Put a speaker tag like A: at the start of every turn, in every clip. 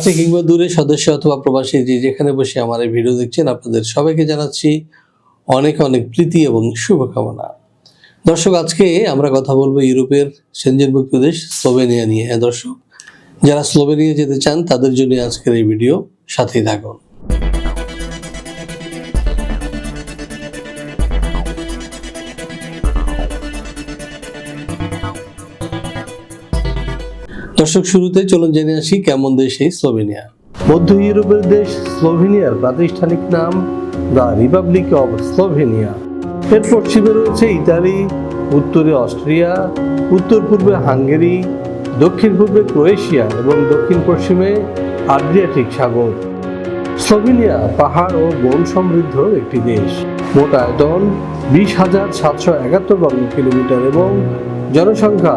A: কাছে কিংবা দূরে সদস্য অথবা প্রবাসী যে যেখানে বসে আমার এই ভিডিও দেখছেন, আপনাদের সবাইকে জানাচ্ছি অনেক অনেক প্রীতি এবং শুভকামনা। দর্শক, আজকে আমরা কথা বলব ইউরোপের সেনজেনভুক্ত দেশ স্লোভেনিয়া নিয়ে। হ্যাঁ দর্শক, যারা স্লোভেনিয়া যেতে চান, তাদের জন্য আজকের এই ভিডিও সাথেই থাকুন। দর্শক শুরুতে চলুন জেনে আসি কেমন দেশ এই স্লোভেনিয়া। মধ্য ইউরোপের দেশ স্লোভেনিয়ার প্রাতিষ্ঠানিক নাম দ্য রিপাবলিক অব স্লোভেনিয়া। এর পশ্চিমে রয়েছে ইতালি, উত্তরে অস্ট্রিয়া, উত্তর পূর্বে হাঙ্গেরি, দক্ষিণ পূর্বে ক্রোয়েশিয়া এবং দক্ষিণ পশ্চিমে আড্রিয়াটিক সাগর। স্লোভেনিয়া পাহাড় ও বন সমৃদ্ধ একটি দেশ। মোট আয়তন বিশ হাজার সাতশো একাত্তর বর্গ কিলোমিটার এবং জনসংখ্যা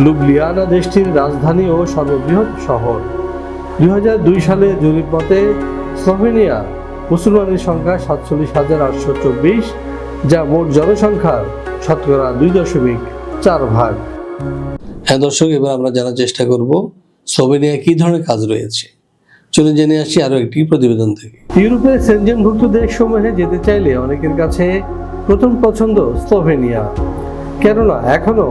A: লুবলিয়ানা দেশটির রাজধানী ও সর্ববৃহৎ শহর। দু হাজার দুই সালে জরিপ মতে স্লোভেনিয়া মুসলমানের সংখ্যা সাতচল্লিশ হাজার আটশো চব্বিশ যা মোট জনসংখ্যার শতকরা দুই দশমিক চার ভাগ। হ্যাঁ দর্শক এবার আমরা জানার চেষ্টা করব স্লোভেনিয়া কি ধরনের কাজ রয়েছে। চলে জেনে আসি আরও একটি প্রতিবেদন থেকে। ইউরোপের সেনজেনভুক্ত দেশসমূহে যেতে চাইলে অনেকের কাছে প্রথম পছন্দ স্লোভেনিয়া। কেননা এখনও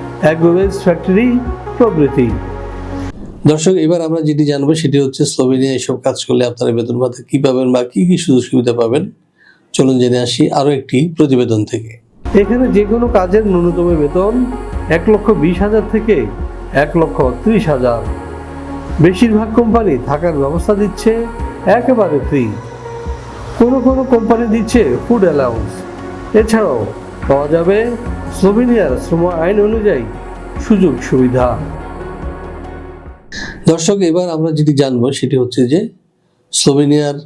A: অ্যাগ্রোভেজ ফ্যাক্টরি প্রভৃতি। দর্শক এবার আমরা যেটি জানব সেটি হচ্ছে স্লোভেনিয়া এসব কাজ করলে আপনারা বেতন ভাতা কি পাবেন বা কি কি সুযোগ সুবিধা পাবেন? চলুন জেনে আসি আরও একটি প্রতিবেদন থেকে। এখানে যে কোনো কাজের ন্যূনতম বেতন এক লক্ষ বিশ হাজার থেকে এক লক্ষ ত্রিশ হাজার। বেশিরভাগ কোম্পানি থাকার ব্যবস্থা দিচ্ছে একেবারে ফ্রি। কোনো কোনো কোম্পানি দিচ্ছে ফুড অ্যালাউন্স। এছাড়াও পাওয়া যাবে স্লোভেনিয়ার শ্রম আইন অনুযায়ী সুযোগ সুবিধা। দর্শক এবার আমরা যেটি জানব সেটি হচ্ছে যে স্লোভেনিয়ার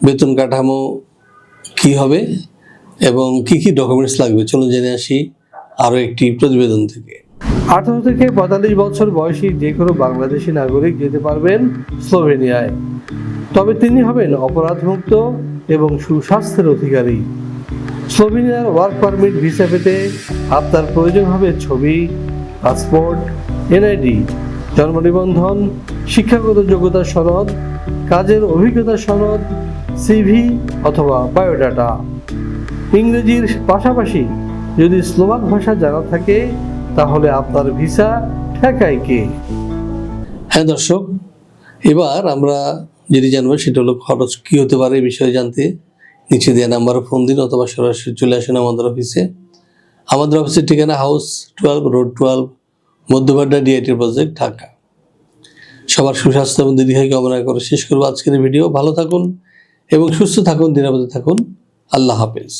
A: বেতন কাঠামো কি হবে এবং কি কি ডকুমেন্টস লাগবে? চলুন জেনে আসি আরও একটি প্রতিবেদন থেকে। আঠারো থেকে পঁয়তাল্লিশ বছর বয়সী যে কোনো বাংলাদেশি নাগরিক যেতে পারবেন স্লোভেনিয়ায় তবে তিনি হবেন অপরাধমুক্ত এবং সুস্বাস্থ্যের অধিকারী। স্লোভেনিয়ার ওয়ার্ক পারমিট ভিসা পেতে আপনার প্রয়োজন হবে ছবি, পাসপোর্ট, এনআইডি, জন্ম নিবন্ধন, শিক্ষাগত যোগ্যতার সনদ, কাজের অভিজ্ঞতা সনদ, সিভি অথবা বায়োডাটা। ইংরেজির পাশাপাশি যদি স্লোভাক ভাষা জানা থাকে, তাহলে আপনার ভিসা ঠেকায় কে? হ্যাঁ দর্শক, এবার আমরা যেটি জানব সেটা হলো খরচ কী হতে পারে এই বিষয়ে জানতে। নিচে দেওয়া নাম্বারে ফোন দিন অথবা সরাসরি চলে আসেন আমাদের অফিসে আমাদের অফিসের ঠিকানা হাউস টুয়েলভ রোড টুয়েলভ মধ্যপাড্ডা ডিআইটি প্রজেক্ট ঢাকা। সবার সুস্বাস্থ্য এবং দীর্ঘায় কামনা করে শেষ করব আজকের ভিডিও। ভালো থাকুন এবং সুস্থ থাকুন, নিরাপদে থাকুন। আল্লাহ হাফেজ।